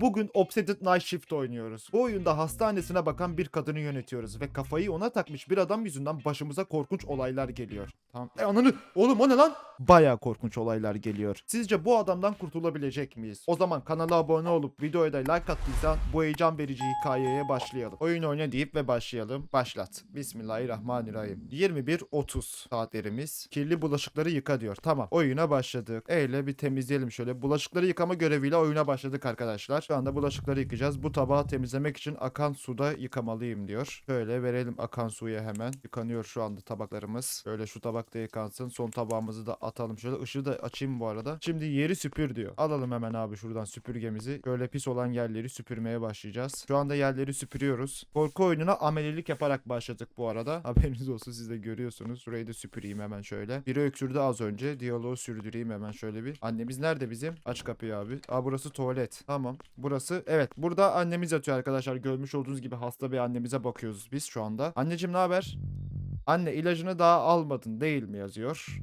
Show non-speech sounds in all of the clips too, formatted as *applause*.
Bugün Obseded Night Shift oynuyoruz. Bu oyunda hastanesine bakan bir kadını yönetiyoruz ve kafayı ona takmış bir adam yüzünden başımıza korkunç olaylar geliyor. Tamam. E ananı oğlum o ne lan? Baya korkunç olaylar geliyor. Sizce bu adamdan kurtulabilecek miyiz? O zaman kanala abone olup videoya da like attıysan bu heyecan verici hikayeye başlayalım. Oyun oyna deyip ve başlayalım. Başlat. Bismillahirrahmanirrahim. 21.30 saatlerimiz. Kirli bulaşıkları yıka diyor. Tamam. Oyuna başladık. Eyle bir temizleyelim şöyle. Bulaşıkları yıkama göreviyle oyuna başladık arkadaşlar. Şu anda bulaşıkları yıkayacağız. Bu tabağı temizlemek için akan suda yıkamalıyım diyor. Şöyle verelim akan suya hemen. Yıkanıyor şu anda tabaklarımız. Böyle şu tabakta yıkansın. Son tabağımızı da atalım. Şöyle ışığı da açayım bu arada. Şimdi yeri süpür diyor. Alalım hemen abi şuradan süpürgemizi. Böyle pis olan yerleri süpürmeye başlayacağız. Şu anda yerleri süpürüyoruz. Korku oyununa amelilik yaparak başladık bu arada. *laughs* Haberiniz olsun siz de görüyorsunuz. Şurayı da süpüreyim hemen şöyle. Biri öksürdü az önce. Diyaloğu sürdüreyim hemen şöyle bir. Annemiz nerede bizim? Aç kapıyı abi. Aa burası tuvalet. Tamam. Burası evet. Burada annemiz yatıyor arkadaşlar. Görmüş olduğunuz gibi hasta bir annemize bakıyoruz biz şu anda. Anneciğim ne haber? Anne ilacını daha almadın değil mi yazıyor.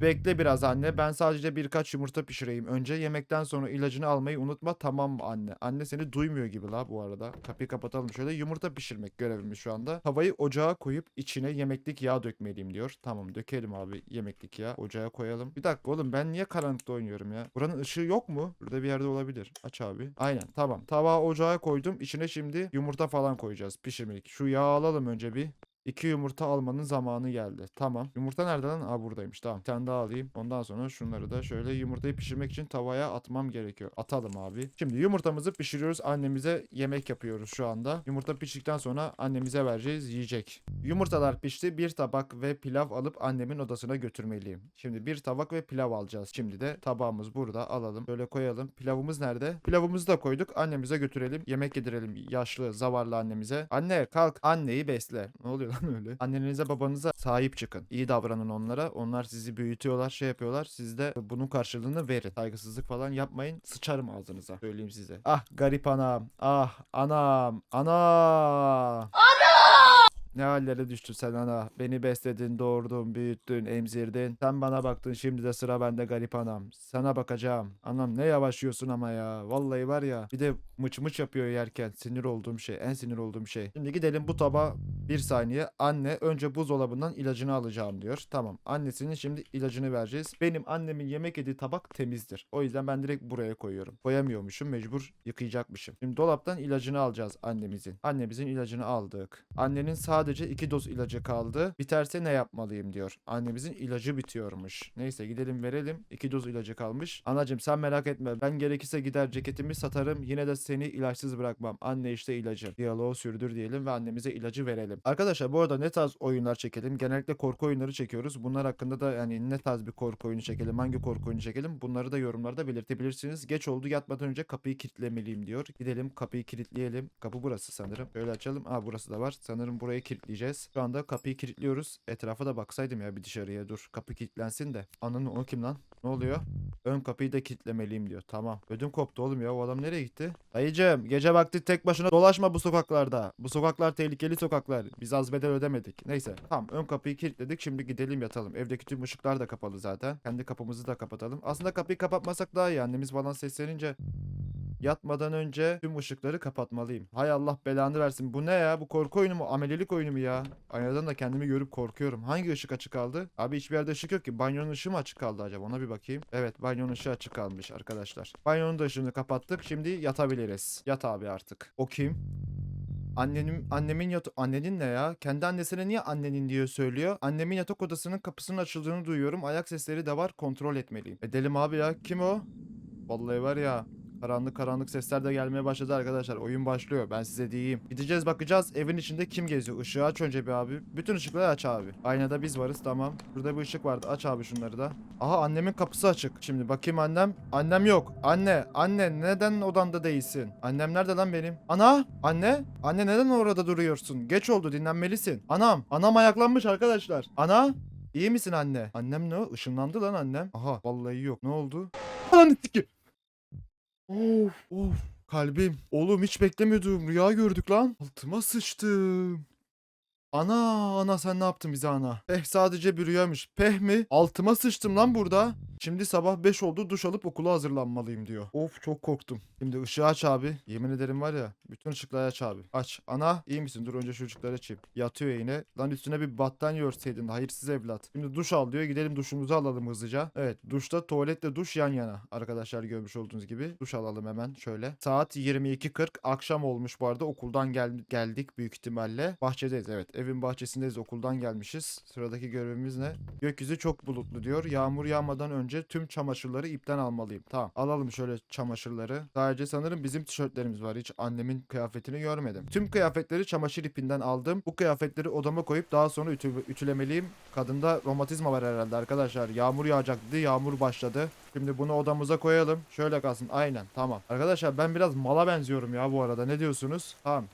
Bekle biraz anne. Ben sadece birkaç yumurta pişireyim. Önce yemekten sonra ilacını almayı unutma tamam mı anne? Anne seni duymuyor gibi la bu arada. Kapıyı kapatalım şöyle. Yumurta pişirmek görevimiz şu anda. Tavayı ocağa koyup içine yemeklik yağ dökmeliyim diyor. Tamam dökelim abi yemeklik yağ. Ocağa koyalım. Bir dakika oğlum ben niye karanlıkta oynuyorum ya? Buranın ışığı yok mu? Burada bir yerde olabilir. Aç abi. Aynen tamam. Tava ocağa koydum. İçine şimdi yumurta falan koyacağız pişirmelik. Şu yağı alalım önce bir. İki yumurta almanın zamanı geldi. Tamam. Yumurta nerede lan? Aa buradaymış. Tamam. Bir tane daha alayım. Ondan sonra şunları da şöyle yumurtayı pişirmek için tavaya atmam gerekiyor. Atalım abi. Şimdi yumurtamızı pişiriyoruz. Annemize yemek yapıyoruz şu anda. Yumurta piştikten sonra annemize vereceğiz. Yiyecek. Yumurtalar pişti. Bir tabak ve pilav alıp annemin odasına götürmeliyim. Şimdi bir tabak ve pilav alacağız. Şimdi de tabağımız burada. Alalım. Böyle koyalım. Pilavımız nerede? Pilavımızı da koyduk. Annemize götürelim. Yemek yedirelim. Yaşlı, zavallı annemize. Anne kalk. Anneyi besle. Ne oluyor lan öyle? Annenize babanıza sahip çıkın. İyi davranın onlara. Onlar sizi büyütüyorlar, şey yapıyorlar. Siz de bunun karşılığını verin. Saygısızlık falan yapmayın. Sıçarım ağzınıza. Söyleyeyim size. Ah garip anam. Ah anam. Ana. Ne hallere düştün sen ana. Beni besledin, doğurdun, büyüttün, emzirdin. Sen bana baktın şimdi de sıra bende garip anam. Sana bakacağım. Anam ne yavaş yiyorsun ama ya. Vallahi var ya. Bir de mıç mıç yapıyor yerken. Sinir olduğum şey. En sinir olduğum şey. Şimdi gidelim bu taba bir saniye. Anne önce buzdolabından ilacını alacağım diyor. Tamam. Annesinin şimdi ilacını vereceğiz. Benim annemin yemek yediği tabak temizdir. O yüzden ben direkt buraya koyuyorum. Koyamıyormuşum. Mecbur yıkayacakmışım. Şimdi dolaptan ilacını alacağız annemizin. Annemizin ilacını aldık. Annenin sadece iki doz ilacı kaldı. Biterse ne yapmalıyım diyor. Annemizin ilacı bitiyormuş. Neyse gidelim verelim. İki doz ilacı kalmış. Anacım sen merak etme. Ben gerekirse gider ceketimi satarım. Yine de seni ilaçsız bırakmam. Anne işte ilacı. Diyaloğu sürdür diyelim ve annemize ilacı verelim. Arkadaşlar bu arada ne tarz oyunlar çekelim? Genellikle korku oyunları çekiyoruz. Bunlar hakkında da yani ne tarz bir korku oyunu çekelim? Hangi korku oyunu çekelim? Bunları da yorumlarda belirtebilirsiniz. Geç oldu yatmadan önce kapıyı kilitlemeliyim diyor. Gidelim kapıyı kilitleyelim. Kapı burası sanırım. Böyle açalım. Aa burası da var. Sanırım burayı kilitleyeceğiz. Şu anda kapıyı kilitliyoruz. Etrafa da baksaydım ya bir dışarıya dur. Kapı kilitlensin de. Ananı o kim lan? Ne oluyor? Ön kapıyı da kilitlemeliyim diyor. Tamam. Ödüm koptu oğlum ya. O adam nereye gitti? Dayıcım gece vakti tek başına dolaşma bu sokaklarda. Bu sokaklar tehlikeli sokaklar. Biz az bedel ödemedik. Neyse. Tamam ön kapıyı kilitledik. Şimdi gidelim yatalım. Evdeki tüm ışıklar da kapalı zaten. Kendi kapımızı da kapatalım. Aslında kapıyı kapatmasak daha iyi. Annemiz falan seslenince Yatmadan önce tüm ışıkları kapatmalıyım. Hay Allah belanı versin. Bu ne ya? Bu korku oyunu mu? Amelilik oyunu mu ya? Aynadan da kendimi görüp korkuyorum. Hangi ışık açık kaldı? Abi hiçbir yerde ışık yok ki. Banyonun ışığı mı açık kaldı acaba? Ona bir bakayım. Evet banyonun ışığı açık kalmış arkadaşlar. Banyonun da ışığını kapattık. Şimdi yatabiliriz. Yat abi artık. O kim? Annenin annemin yat annenin ne ya? Kendi annesine niye annenin diye söylüyor? Annemin yatak odasının kapısının açıldığını duyuyorum. Ayak sesleri de var. Kontrol etmeliyim. Edelim abi ya. Kim o? Vallahi var ya. Karanlık karanlık sesler de gelmeye başladı arkadaşlar. Oyun başlıyor. Ben size diyeyim. Gideceğiz bakacağız. Evin içinde kim geziyor? Işığı aç önce bir abi. Bütün ışıkları aç abi. Aynada biz varız tamam. Burada bir ışık vardı. Aç abi şunları da. Aha annemin kapısı açık. Şimdi bakayım annem. Annem yok. Anne. Anne neden odanda değilsin? Annem nerede lan benim? Ana. Anne. Anne neden orada duruyorsun? Geç oldu dinlenmelisin. Anam. Anam ayaklanmış arkadaşlar. Ana. İyi misin anne? Annem ne? Işınlandı lan annem. Aha vallahi yok. Ne oldu? Ananı sikeyim. Of of kalbim. Oğlum hiç beklemiyordum. Rüya gördük lan. Altıma sıçtım. Ana ana sen ne yaptın bize ana? Peh sadece bir rüyaymış. Peh mi? Altıma sıçtım lan burada. Şimdi sabah 5 oldu duş alıp okula hazırlanmalıyım diyor. Of çok korktum. Şimdi ışığı aç abi. Yemin ederim var ya bütün ışıkları aç abi. Aç. Ana iyi misin? Dur önce şu ışıkları açayım. Yatıyor yine. Lan üstüne bir battaniye örseydin hayırsız evlat. Şimdi duş al diyor. Gidelim duşumuzu alalım hızlıca. Evet duşta tuvaletle duş yan yana. Arkadaşlar görmüş olduğunuz gibi. Duş alalım hemen şöyle. Saat 22.40 akşam olmuş bu arada. Okuldan gel geldik büyük ihtimalle. Bahçedeyiz evet. Evin bahçesindeyiz. Okuldan gelmişiz. Sıradaki görevimiz ne? Gökyüzü çok bulutlu diyor. Yağmur yağmadan önce tüm çamaşırları ipten almalıyım. Tamam. Alalım şöyle çamaşırları. Sadece sanırım bizim tişörtlerimiz var. Hiç annemin kıyafetini görmedim. Tüm kıyafetleri çamaşır ipinden aldım. Bu kıyafetleri odama koyup daha sonra ütü- ütülemeliyim. Kadında romatizma var herhalde arkadaşlar. Yağmur yağacak dedi. Yağmur başladı. Şimdi bunu odamıza koyalım. Şöyle kalsın. Aynen. Tamam. Arkadaşlar ben biraz mala benziyorum ya bu arada. Ne diyorsunuz? Tamam.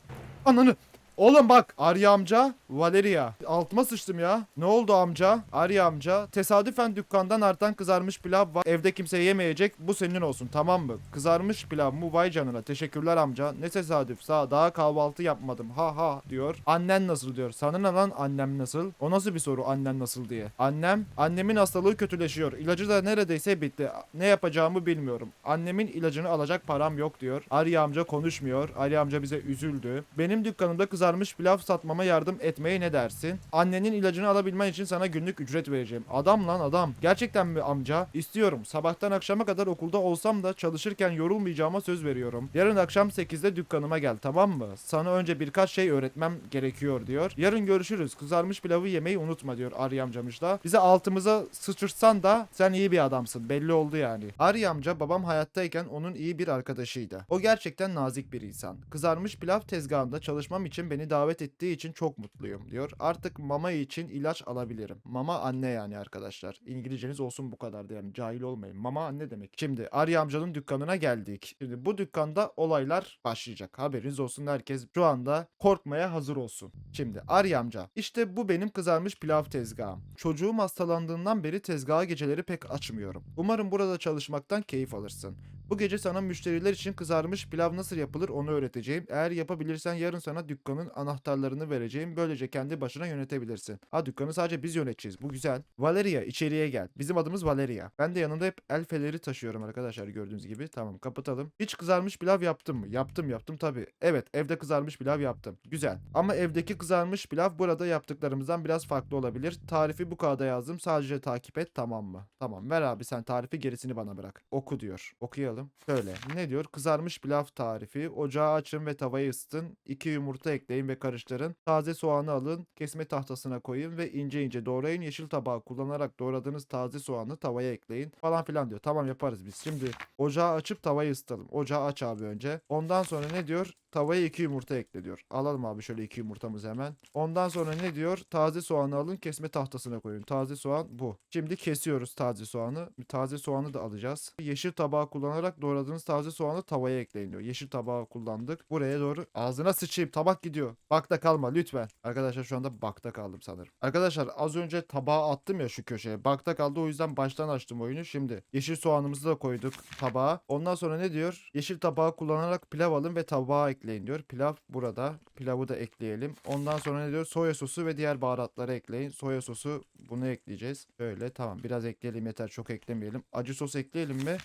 Ananı. Oğlum bak Arya amca, Valeria. Altıma sıçtım ya. Ne oldu amca? Arya amca. Tesadüfen dükkandan artan kızarmış pilav var. Evde kimse yemeyecek. Bu senin olsun tamam mı? Kızarmış pilav mı? Vay canına. Teşekkürler amca. Ne tesadüf. Sağ daha kahvaltı yapmadım. Ha ha diyor. Annen nasıl diyor. Sana ne lan annem nasıl? O nasıl bir soru annen nasıl diye. Annem. Annemin hastalığı kötüleşiyor. İlacı da neredeyse bitti. Ne yapacağımı bilmiyorum. Annemin ilacını alacak param yok diyor. Arya amca konuşmuyor. Arya amca bize üzüldü. Benim dükkanımda kızarmış pilav satmama yardım etmeye ne dersin? Annenin ilacını alabilmen için sana günlük ücret vereceğim. Adam lan adam. Gerçekten mi amca? İstiyorum. Sabahtan akşama kadar okulda olsam da çalışırken yorulmayacağıma söz veriyorum. Yarın akşam 8'de dükkanıma gel tamam mı? Sana önce birkaç şey öğretmem gerekiyor diyor. Yarın görüşürüz. Kızarmış pilavı yemeyi unutma diyor Arya amcamış. Bize altımıza sıçırsan da sen iyi bir adamsın. Belli oldu yani. Arya amca babam hayattayken onun iyi bir arkadaşıydı. O gerçekten nazik bir insan. Kızarmış pilav tezgahında çalışmam için beni davet ettiği için çok mutluyum diyor. Artık mama için ilaç alabilirim. Mama anne yani arkadaşlar. İngilizceniz olsun bu kadar yani cahil olmayın. Mama anne demek. Şimdi Arya amcanın dükkanına geldik. Şimdi bu dükkanda olaylar başlayacak. Haberiniz olsun herkes şu anda korkmaya hazır olsun. Şimdi Arya amca işte bu benim kızarmış pilav tezgahım. Çocuğum hastalandığından beri tezgahı geceleri pek açmıyorum. Umarım burada çalışmaktan keyif alırsın. Bu gece sana müşteriler için kızarmış pilav nasıl yapılır onu öğreteceğim. Eğer yapabilirsen yarın sana dükkanın anahtarlarını vereceğim. Böylece kendi başına yönetebilirsin. Ha dükkanı sadece biz yöneteceğiz. Bu güzel. Valeria içeriye gel. Bizim adımız Valeria. Ben de yanımda hep el feleri taşıyorum arkadaşlar gördüğünüz gibi. Tamam kapatalım. Hiç kızarmış pilav yaptın mı? Yaptım yaptım tabii. Evet evde kızarmış pilav yaptım. Güzel. Ama evdeki kızarmış pilav burada yaptıklarımızdan biraz farklı olabilir. Tarifi bu kağıda yazdım. Sadece takip et tamam mı? Tamam ver abi sen tarifi gerisini bana bırak. Oku diyor. Okuyalım. Şöyle. Ne diyor? Kızarmış pilav tarifi. Ocağı açın ve tavayı ısıtın. 2 yumurta ekleyin ve karıştırın. Taze soğanı alın. Kesme tahtasına koyun ve ince ince doğrayın. Yeşil tabağı kullanarak doğradığınız taze soğanı tavaya ekleyin. Falan filan diyor. Tamam yaparız biz. Şimdi ocağı açıp tavayı ısıtalım. Ocağı aç abi önce. Ondan sonra ne diyor? Tavaya 2 yumurta ekle diyor. Alalım abi şöyle 2 yumurtamızı hemen. Ondan sonra ne diyor? Taze soğanı alın kesme tahtasına koyun. Taze soğan bu. Şimdi kesiyoruz taze soğanı. Taze soğanı da alacağız. Yeşil tabağı kullanarak doğradığınız taze soğanı tavaya ekleyin diyor. Yeşil tabağı kullandık. Buraya doğru ağzına sıçayım. Tabak gidiyor. Bakta kalma lütfen. Arkadaşlar şu anda bakta kaldım sanırım. Arkadaşlar az önce tabağı attım ya şu köşeye. Bakta kaldı o yüzden baştan açtım oyunu. Şimdi yeşil soğanımızı da koyduk tabağa. Ondan sonra ne diyor? Yeşil tabağı kullanarak pilav alın ve tabağa ekleyin diyor. Pilav burada. Pilavı da ekleyelim. Ondan sonra ne diyor? Soya sosu ve diğer baharatları ekleyin. Soya sosu bunu ekleyeceğiz. Böyle tamam biraz ekleyelim yeter çok eklemeyelim. Acı sos ekleyelim mi?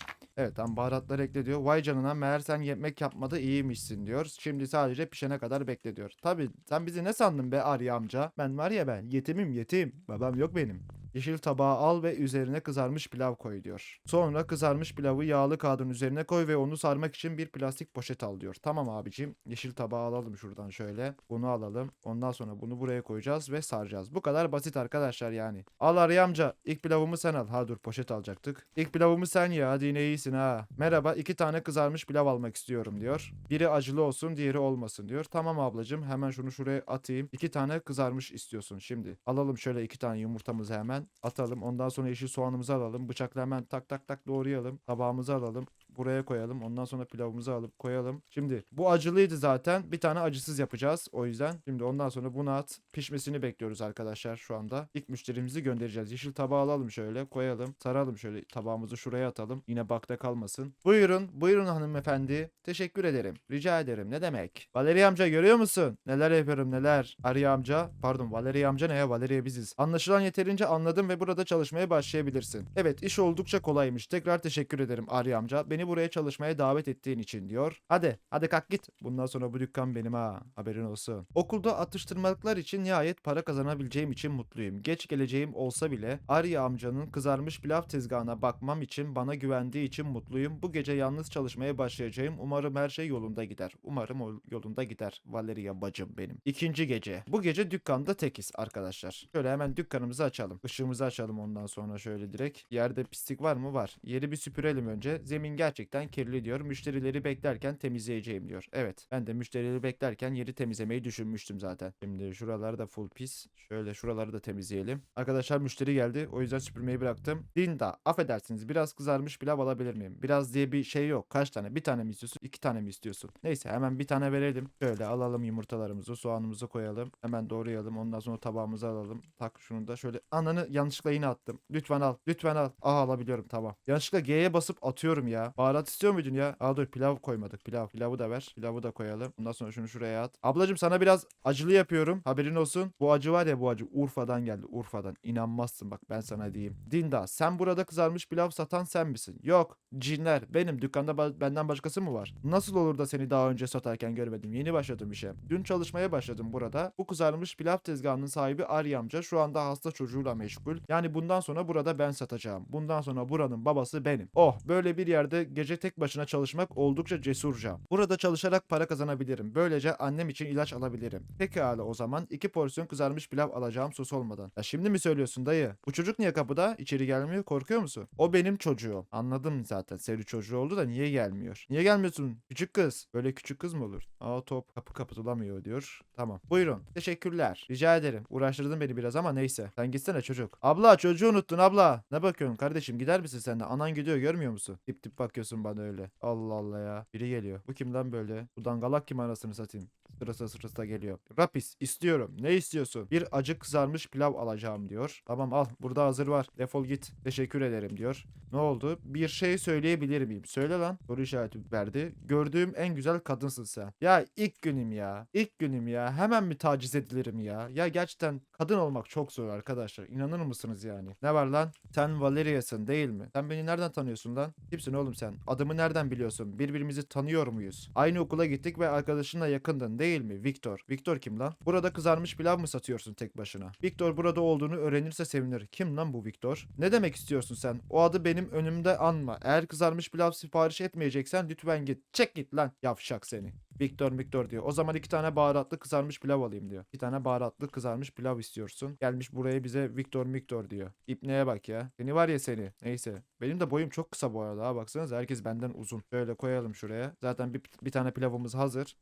Evet tamam baharatları ekle diyor. Vay canına meğer sen yemek yapmada iyiymişsin diyor. Şimdi sadece pişene kadar bekle diyor. Tabi sen bizi ne sandın be Arya amca? Ben var ya ben yetimim yetim. Babam yok benim. Yeşil tabağı al ve üzerine kızarmış pilav koy diyor. Sonra kızarmış pilavı yağlı kağıdın üzerine koy ve onu sarmak için bir plastik poşet al diyor. Tamam abicim. Yeşil tabağı alalım şuradan şöyle. Bunu alalım. Ondan sonra bunu buraya koyacağız ve saracağız. Bu kadar basit arkadaşlar yani. Al Arya amca. İlk pilavımı sen al. Ha dur poşet alacaktık. İlk pilavımı sen ye. Hadi yine iyisin ha. Merhaba iki tane kızarmış pilav almak istiyorum diyor. Biri acılı olsun diğeri olmasın diyor. Tamam ablacım hemen şunu şuraya atayım. İki tane kızarmış istiyorsun şimdi. Alalım şöyle iki tane yumurtamızı hemen atalım. Ondan sonra yeşil soğanımızı alalım. Bıçakla hemen tak tak tak doğrayalım. Tabağımızı alalım. Buraya koyalım. Ondan sonra pilavımızı alıp koyalım. Şimdi bu acılıydı zaten. Bir tane acısız yapacağız. O yüzden şimdi ondan sonra bunu at. Pişmesini bekliyoruz arkadaşlar şu anda. İlk müşterimizi göndereceğiz. Yeşil tabağı alalım şöyle koyalım. Saralım şöyle tabağımızı şuraya atalım. Yine bakta kalmasın. Buyurun. Buyurun hanımefendi. Teşekkür ederim. Rica ederim. Ne demek? Valeri amca görüyor musun? Neler yapıyorum neler. Arya amca. Pardon Valeri amca ne ya? Valeri biziz. Anlaşılan yeterince anladım ve burada çalışmaya başlayabilirsin. Evet iş oldukça kolaymış. Tekrar teşekkür ederim Arya amca. Beni buraya çalışmaya davet ettiğin için diyor. Hadi. Hadi kalk git. Bundan sonra bu dükkan benim ha. Haberin olsun. Okulda atıştırmalıklar için nihayet para kazanabileceğim için mutluyum. Geç geleceğim olsa bile Arya amcanın kızarmış pilav tezgahına bakmam için bana güvendiği için mutluyum. Bu gece yalnız çalışmaya başlayacağım. Umarım her şey yolunda gider. Umarım yolunda gider. Valeria bacım benim. İkinci gece. Bu gece dükkanda tekiz arkadaşlar. Şöyle hemen dükkanımızı açalım. Işığımızı açalım ondan sonra şöyle direkt. Yerde pislik var mı? Var. Yeri bir süpürelim önce. Zemin gerçekten kirli diyor. Müşterileri beklerken temizleyeceğim diyor. Evet. Ben de müşterileri beklerken yeri temizlemeyi düşünmüştüm zaten. Şimdi şuralar da full pis. Şöyle şuraları da temizleyelim. Arkadaşlar müşteri geldi. O yüzden süpürmeyi bıraktım. Dinda affedersiniz biraz kızarmış pilav alabilir miyim? Biraz diye bir şey yok. Kaç tane? Bir tane mi istiyorsun? İki tane mi istiyorsun? Neyse hemen bir tane verelim. Şöyle alalım yumurtalarımızı, soğanımızı koyalım. Hemen doğrayalım. Ondan sonra tabağımızı alalım. Tak şunu da şöyle. Ananı yanlışlıkla yine attım. Lütfen al. Lütfen al. Aha alabiliyorum tamam. Yanlışlıkla G'ye basıp atıyorum ya. Baharat istiyor muydun ya? Aa dur pilav koymadık. Pilav. Pilavı da ver. Pilavı da koyalım. Ondan sonra şunu şuraya at. Ablacım sana biraz acılı yapıyorum. Haberin olsun. Bu acı var ya bu acı. Urfa'dan geldi. Urfa'dan. İnanmazsın bak ben sana diyeyim. Dinda sen burada kızarmış pilav satan sen misin? Yok. Cinler. Benim dükkanda ba- benden başkası mı var? Nasıl olur da seni daha önce satarken görmedim. Yeni başladım işe. Dün çalışmaya başladım burada. Bu kızarmış pilav tezgahının sahibi Arya amca şu anda hasta çocuğuyla meşgul. Yani bundan sonra burada ben satacağım. Bundan sonra buranın babası benim. Oh böyle bir yerde gece tek başına çalışmak oldukça cesurca. Burada çalışarak para kazanabilirim. Böylece annem için ilaç alabilirim. Pekala o zaman iki porsiyon kızarmış pilav alacağım sos olmadan. Ya şimdi mi söylüyorsun dayı? Bu çocuk niye kapıda? İçeri gelmiyor korkuyor musun? O benim çocuğum. Anladım zaten. Seri çocuğu oldu da niye gelmiyor? Niye gelmiyorsun? Küçük kız. Böyle küçük kız mı olur? Aa top kapı kapatılamıyor diyor. Tamam. Buyurun. Teşekkürler. Rica ederim. Uğraştırdın beni biraz ama neyse. Sen gitsene çocuk. Abla çocuğu unuttun abla. Ne bakıyorsun kardeşim gider misin sen de? Anan gidiyor görmüyor musun? Tip tip bakıyorsun bana öyle. Allah Allah ya. Biri geliyor. Bu kimden böyle? Bu dangalak kim anasını satayım? Sırası sırası geliyor. Rapis istiyorum. Ne istiyorsun? Bir acı kızarmış pilav alacağım diyor. Tamam al. Burada hazır var. Defol git. Teşekkür ederim diyor. Ne oldu? Bir şey söyleyebilir miyim? Söyle lan. Soru işareti verdi. Gördüğüm en güzel kadınsın sen. Ya ilk günüm ya. İlk günüm ya. Hemen mi taciz edilirim ya? Ya gerçekten kadın olmak çok zor arkadaşlar. İnanır mısınız yani? Ne var lan? Sen Valeria'sın değil mi? Sen beni nereden tanıyorsun lan? Kimsin oğlum sen? Adımı nereden biliyorsun? Birbirimizi tanıyor muyuz? Aynı okula gittik ve arkadaşınla yakındın değil mi? Victor. Victor kim lan? Burada kızarmış pilav mı satıyorsun tek başına? Victor burada olduğunu öğrenirse sevinir. Kim lan bu Victor? Ne demek istiyorsun sen? O adı benim önümde anma. Eğer kızarmış pilav sipariş etmeyeceksen lütfen git. Çek git lan yavşak seni. Victor Victor diyor. O zaman iki tane baharatlı kızarmış pilav alayım diyor. Bir tane baharatlı kızarmış pilav istiyorsun. Gelmiş buraya bize Victor Victor diyor. İpneye bak ya. Seni var ya seni. Neyse. Benim de boyum çok kısa bu arada. Ha baksanıza herkes benden uzun. Şöyle koyalım şuraya. Zaten bir, bir tane pilavımız hazır.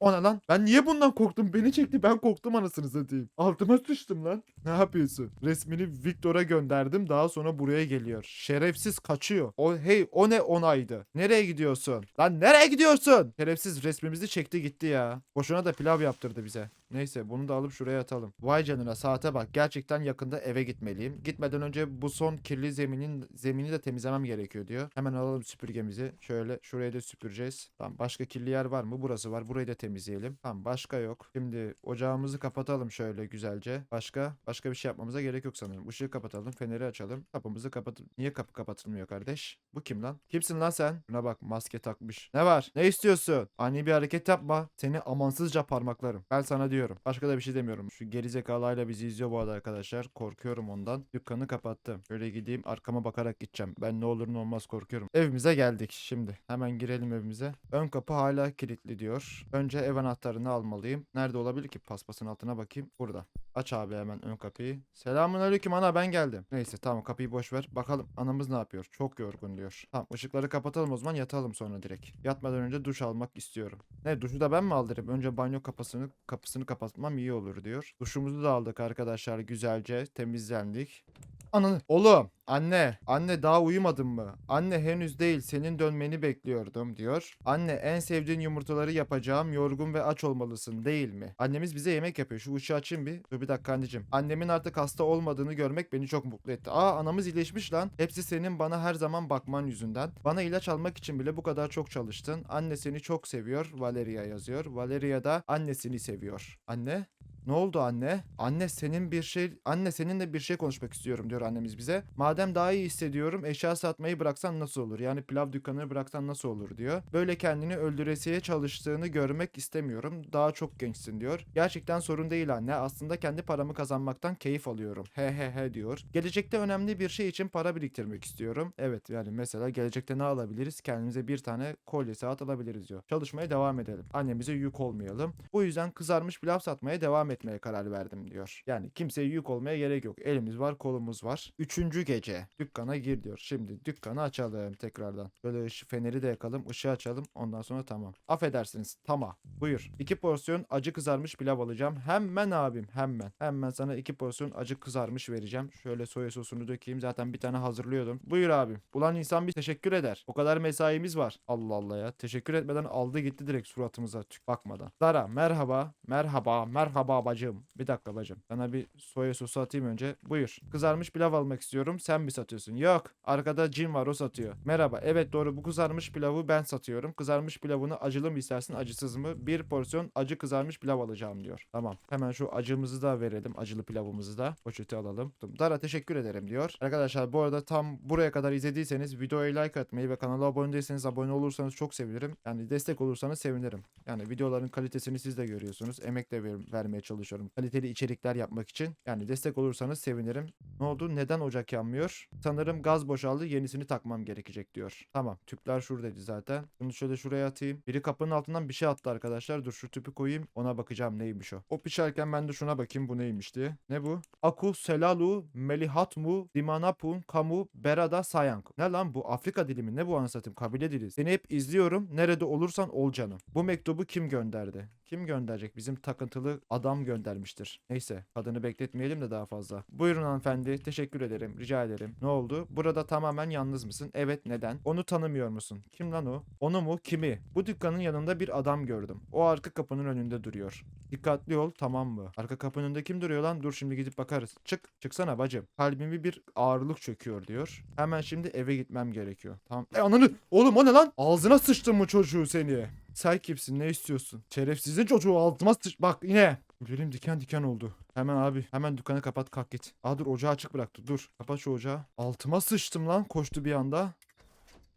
O ne lan? Ben niye bundan korktum? Beni çekti ben korktum anasını satayım. Altıma sıçtım lan. Ne yapıyorsun? Resmini Victor'a gönderdim daha sonra buraya geliyor. Şerefsiz kaçıyor. O hey o ne onaydı? Nereye gidiyorsun? Lan nereye gidiyorsun? Şerefsiz resmimizi çekti gitti ya. Boşuna da pilav yaptırdı bize. Neyse bunu da alıp şuraya atalım. Vay canına saate bak. Gerçekten yakında eve gitmeliyim. Gitmeden önce bu son kirli zeminin zemini de temizlemem gerekiyor diyor. Hemen alalım süpürgemizi. Şöyle şuraya da süpüreceğiz. Tamam başka kirli yer var mı? Burası var. Burayı da temizleyelim. Tamam başka yok. Şimdi ocağımızı kapatalım şöyle güzelce. Başka başka bir şey yapmamıza gerek yok sanırım. Işığı kapatalım. Feneri açalım. Kapımızı kapat. Niye kapı kapatılmıyor kardeş? Bu kim lan? Kimsin lan sen? Buna bak maske takmış. Ne var? Ne istiyorsun? Ani bir hareket yapma. Seni amansızca parmaklarım. Ben sana diyorum. Başka da bir şey demiyorum. Şu gerizekalayla bizi izliyor bu arada arkadaşlar. Korkuyorum ondan. Dükkanı kapattım. Şöyle gideyim arkama bakarak gideceğim. Ben ne olur ne olmaz korkuyorum. Evimize geldik şimdi. Hemen girelim evimize. Ön kapı hala kilitli diyor. Önce ev anahtarını almalıyım. Nerede olabilir ki? Paspasın altına bakayım. Burada. Aç abi hemen ön kapıyı. Selamun aleyküm ana ben geldim. Neyse tamam kapıyı boş ver. Bakalım anamız ne yapıyor? Çok yorgun diyor. Tamam ışıkları kapatalım o zaman yatalım sonra direkt. Yatmadan önce duş almak istiyorum. Ne duşu da ben mi aldırayım? Önce banyo kapısını kapısını kapatmam iyi olur diyor. Duşumuzu da aldık arkadaşlar güzelce temizlendik. Ananı. Oğlum. Anne. Anne daha uyumadın mı? Anne henüz değil. Senin dönmeni bekliyordum diyor. Anne en sevdiğin yumurtaları yapacağım. Yorgun ve aç olmalısın değil mi? Annemiz bize yemek yapıyor. Şu ışığı açayım bir. Dur bir dakika anneciğim. Annemin artık hasta olmadığını görmek beni çok mutlu etti. Aa anamız iyileşmiş lan. Hepsi senin bana her zaman bakman yüzünden. Bana ilaç almak için bile bu kadar çok çalıştın. Anne seni çok seviyor. Valeria yazıyor. Valeria da annesini seviyor. Anne? Ne oldu anne? Anne senin bir şey anne seninle bir şey konuşmak istiyorum diyor annemiz bize. Madem daha iyi hissediyorum eşya satmayı bıraksan nasıl olur? Yani pilav dükkanını bıraksan nasıl olur diyor. Böyle kendini öldüresiye çalıştığını görmek istemiyorum. Daha çok gençsin diyor. Gerçekten sorun değil anne. Aslında kendi paramı kazanmaktan keyif alıyorum. He he he diyor. Gelecekte önemli bir şey için para biriktirmek istiyorum. Evet yani mesela gelecekte ne alabiliriz? Kendimize bir tane kolye saat alabiliriz diyor. Çalışmaya devam edelim. Annemize yük olmayalım. Bu yüzden kızarmış pilav satmaya devam etmeye karar verdim diyor. Yani kimseye yük olmaya gerek yok. Elimiz var, kolumuz var. Üçüncü gece. Dükkana gir diyor. Şimdi dükkanı açalım tekrardan. Böyle ışık feneri de yakalım, ışığı açalım. Ondan sonra tamam. Affedersiniz. Tamam. Buyur. İki porsiyon acı kızarmış pilav alacağım. Hemen abim, hemen. Hemen sana iki porsiyon acı kızarmış vereceğim. Şöyle soya sosunu dökeyim. Zaten bir tane hazırlıyordum. Buyur abim. Ulan insan bir teşekkür eder. O kadar mesaimiz var. Allah Allah ya. Teşekkür etmeden aldı gitti direkt suratımıza tük bakmadan. Zara merhaba. Merhaba. Merhaba bacım. Bir dakika bacım. Sana bir soya sosu atayım önce. Buyur. Kızarmış pilav almak istiyorum. Sen mi satıyorsun? Yok. Arkada Jim var o satıyor. Merhaba. Evet doğru bu kızarmış pilavı ben satıyorum. Kızarmış pilavını acılı mı istersin acısız mı? Bir porsiyon acı kızarmış pilav alacağım diyor. Tamam. Hemen şu acımızı da verelim. Acılı pilavımızı da. Poşeti alalım. Dara teşekkür ederim diyor. Arkadaşlar bu arada tam buraya kadar izlediyseniz videoya like atmayı ve kanala abone değilseniz abone olursanız çok sevinirim. Yani destek olursanız sevinirim. Yani videoların kalitesini siz de görüyorsunuz. Emek de ver- vermeye çalışıyorum. Kaliteli içerikler yapmak için. Yani destek olursanız sevinirim. Ne oldu? Neden ocak yanmıyor? Sanırım gaz boşaldı. Yenisini takmam gerekecek diyor. Tamam. Tüpler şuradaydı zaten. Bunu şöyle şuraya atayım. Biri kapının altından bir şey attı arkadaşlar. Dur şu tüpü koyayım. Ona bakacağım neymiş o. O pişerken ben de şuna bakayım bu neymiş diye. Ne bu? Aku selalu melihatmu dimanapun kamu berada sayang. Ne lan bu? Afrika dili mi? Ne bu anasatayım? Kabile dili. Seni hep izliyorum. Nerede olursan ol canım. Bu mektubu kim gönderdi? Kim gönderecek? Bizim takıntılı adam göndermiştir. Neyse kadını bekletmeyelim de daha fazla. Buyurun hanımefendi. Teşekkür ederim. Rica ederim. Ne oldu? Burada tamamen yalnız mısın? Evet neden? Onu tanımıyor musun? Kim lan o? Onu mu? Kimi? Bu dükkanın yanında bir adam gördüm. O arka kapının önünde duruyor. Dikkatli ol tamam mı? Arka kapının önünde kim duruyor lan? Dur şimdi gidip bakarız. Çık. Çıksana bacım. Kalbimi bir ağırlık çöküyor diyor. Hemen şimdi eve gitmem gerekiyor. Tamam. E ananı. Oğlum o ne lan? Ağzına sıçtın mı çocuğu seni? Sen kimsin? Ne istiyorsun? Şerefsizin çocuğu altıma sıç... Bak yine. Tüylerim diken diken oldu. Hemen abi. Hemen dükkanı kapat kalk git. Aa dur ocağı açık bıraktı. Dur. Kapat şu ocağı. Altıma sıçtım lan. Koştu bir anda.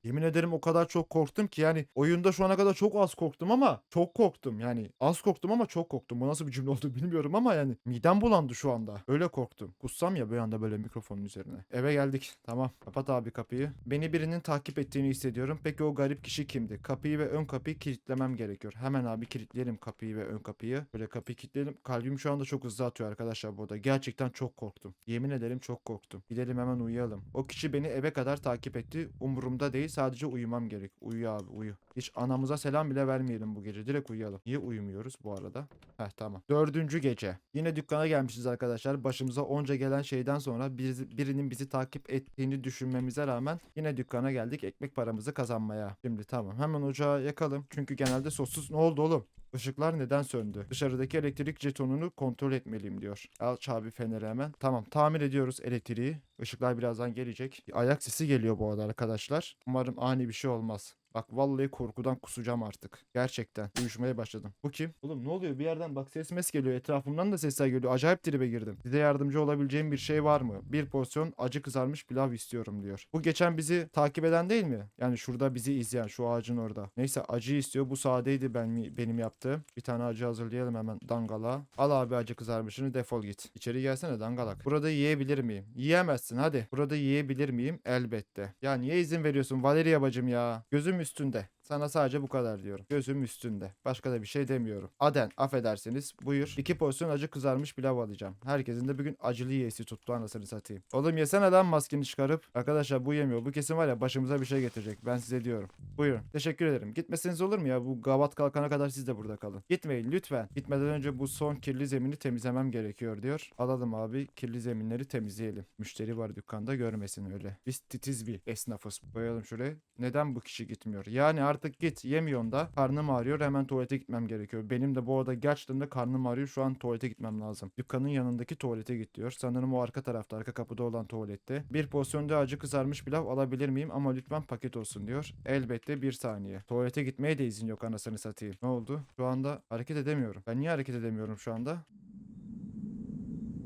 Yemin ederim o kadar çok korktum ki yani oyunda şu ana kadar çok az korktum ama çok korktum yani az korktum ama çok korktum. Bu nasıl bir cümle *laughs* oldu bilmiyorum ama yani midem bulandı şu anda. Öyle korktum. Kussam ya bir anda böyle mikrofonun üzerine. Eve geldik. Tamam. Kapat abi kapıyı. Beni birinin takip ettiğini hissediyorum. Peki o garip kişi kimdi? Kapıyı ve ön kapıyı kilitlemem gerekiyor. Hemen abi kilitleyelim kapıyı ve ön kapıyı. Böyle kapıyı kilitleyelim. Kalbim şu anda çok hızlı atıyor arkadaşlar burada. Gerçekten çok korktum. Yemin ederim çok korktum. Gidelim hemen uyuyalım. O kişi beni eve kadar takip etti. Umurumda değil. Sadece uyumam gerek. Uyu abi uyu. Hiç anamıza selam bile vermeyelim bu gece. Direkt uyuyalım. Niye uyumuyoruz bu arada? Heh tamam. Dördüncü gece. Yine dükkana gelmişiz arkadaşlar. Başımıza onca gelen şeyden sonra bir, birinin bizi takip ettiğini düşünmemize rağmen yine dükkana geldik ekmek paramızı kazanmaya. Şimdi tamam. Hemen ocağı yakalım. Çünkü genelde sossuz ne oldu oğlum? Işıklar neden söndü? Dışarıdaki elektrik jetonunu kontrol etmeliyim diyor. Al abi feneri hemen. Tamam tamir ediyoruz elektriği. Işıklar birazdan gelecek. Ayak sesi geliyor bu arada arkadaşlar. Umarım ani bir şey olmaz. Bak vallahi korkudan kusacağım artık. Gerçekten. Uyuşmaya başladım. Bu kim? Oğlum ne oluyor? Bir yerden bak ses mes geliyor. Etrafımdan da sesler geliyor. Acayip tribe girdim. Size yardımcı olabileceğim bir şey var mı? Bir porsiyon acı kızarmış pilav istiyorum diyor. Bu geçen bizi takip eden değil mi? Yani şurada bizi izleyen şu ağacın orada. Neyse acı istiyor. Bu sadeydi ben, benim yaptığım. Bir tane acı hazırlayalım hemen dangala. Al abi acı kızarmışını defol git. İçeri gelsene dangalak. Burada yiyebilir miyim? Yiyemezsin hadi. Burada yiyebilir miyim? Elbette. Ya niye izin veriyorsun Valeria bacım ya? Gözüm üstünde. Sana sadece bu kadar diyorum. Gözüm üstünde. Başka da bir şey demiyorum. Aden affedersiniz. Buyur. İki porsiyon acı kızarmış pilav alacağım. Herkesin de bugün acılı yiyesi tuttu anasını satayım. Oğlum yesene lan maskeni çıkarıp. Arkadaşlar bu yemiyor. Bu kesin var ya başımıza bir şey getirecek. Ben size diyorum. Buyurun. Teşekkür ederim. Gitmeseniz olur mu ya? Bu gavat kalkana kadar siz de burada kalın. Gitmeyin lütfen. Gitmeden önce bu son kirli zemini temizlemem gerekiyor diyor. Alalım abi kirli zeminleri temizleyelim. Müşteri var dükkanda görmesin öyle. Biz titiz bir esnafız. Koyalım şuraya. Neden bu kişi gitmiyor? Yani artık git yemiyorsun da karnım ağrıyor hemen tuvalete gitmem gerekiyor. Benim de bu arada gerçekten de karnım ağrıyor şu an tuvalete gitmem lazım. Dükkanın yanındaki tuvalete git diyor. Sanırım o arka tarafta arka kapıda olan tuvalette. Bir porsiyonda acı kızarmış pilav alabilir miyim ama lütfen paket olsun diyor. Elbette bir saniye. Tuvalete gitmeye de izin yok anasını satayım. Ne oldu? Şu anda hareket edemiyorum. Ben niye hareket edemiyorum şu anda?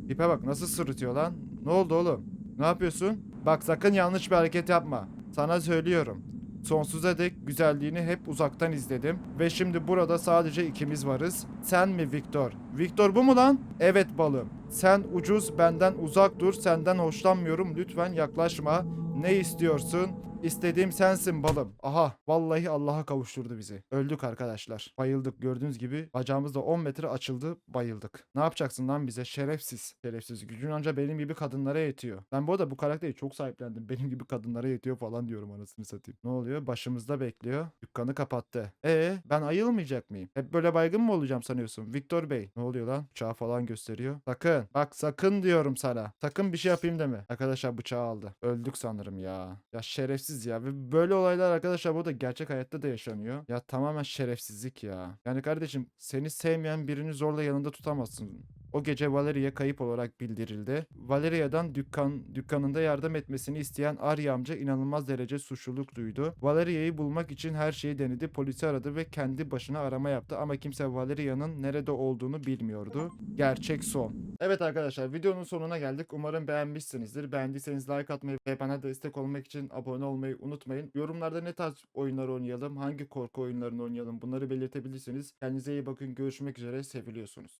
Tipe bak nasıl sırıtıyor lan. Ne oldu oğlum? Ne yapıyorsun? Bak sakın yanlış bir hareket yapma. Sana söylüyorum. Sonsuza dek güzelliğini hep uzaktan izledim. Ve şimdi burada sadece ikimiz varız. Sen mi Victor? Victor bu mu lan? Evet balım. Sen ucuz benden uzak dur. Senden hoşlanmıyorum. Lütfen yaklaşma. Ne istiyorsun? İstediğim sensin balım. Aha vallahi Allah'a kavuşturdu bizi. Öldük arkadaşlar. Bayıldık gördüğünüz gibi. Bacağımız da 10 metre açıldı bayıldık. Ne yapacaksın lan bize şerefsiz. Şerefsiz. Gücün anca benim gibi kadınlara yetiyor. Ben bu arada bu karakteri çok sahiplendim. *laughs* Benim gibi kadınlara yetiyor falan diyorum anasını satayım. Ne oluyor? Başımızda bekliyor. Dükkanı kapattı. E ben ayılmayacak mıyım? Hep böyle baygın mı olacağım sanıyorsun? Victor Bey. Ne oluyor lan? Bıçağı falan gösteriyor. Sakın. Bak sakın diyorum sana. Sakın bir şey yapayım deme. Arkadaşlar bıçağı aldı. Öldük sanırım ya. Ya şerefsiz ya. Ve böyle olaylar arkadaşlar bu da gerçek hayatta da yaşanıyor. Ya tamamen şerefsizlik ya. Yani kardeşim seni sevmeyen birini zorla yanında tutamazsın. O gece Valeria kayıp olarak bildirildi. Valeria'dan dükkan dükkanında yardım etmesini isteyen Arya amca inanılmaz derece suçluluk duydu. Valeria'yı bulmak için her şeyi denedi. Polisi aradı ve kendi başına arama yaptı ama kimse Valeria'nın nerede olduğunu bilmiyordu. Gerçek son. Evet arkadaşlar videonun sonuna geldik. Umarım beğenmişsinizdir. Beğendiyseniz like atmayı ve bana destek olmak için abone olmayı unutmayın. Yorumlarda ne tarz oyunlar oynayalım, hangi korku oyunlarını oynayalım bunları belirtebilirsiniz. Kendinize iyi bakın. Görüşmek üzere. Seviliyorsunuz.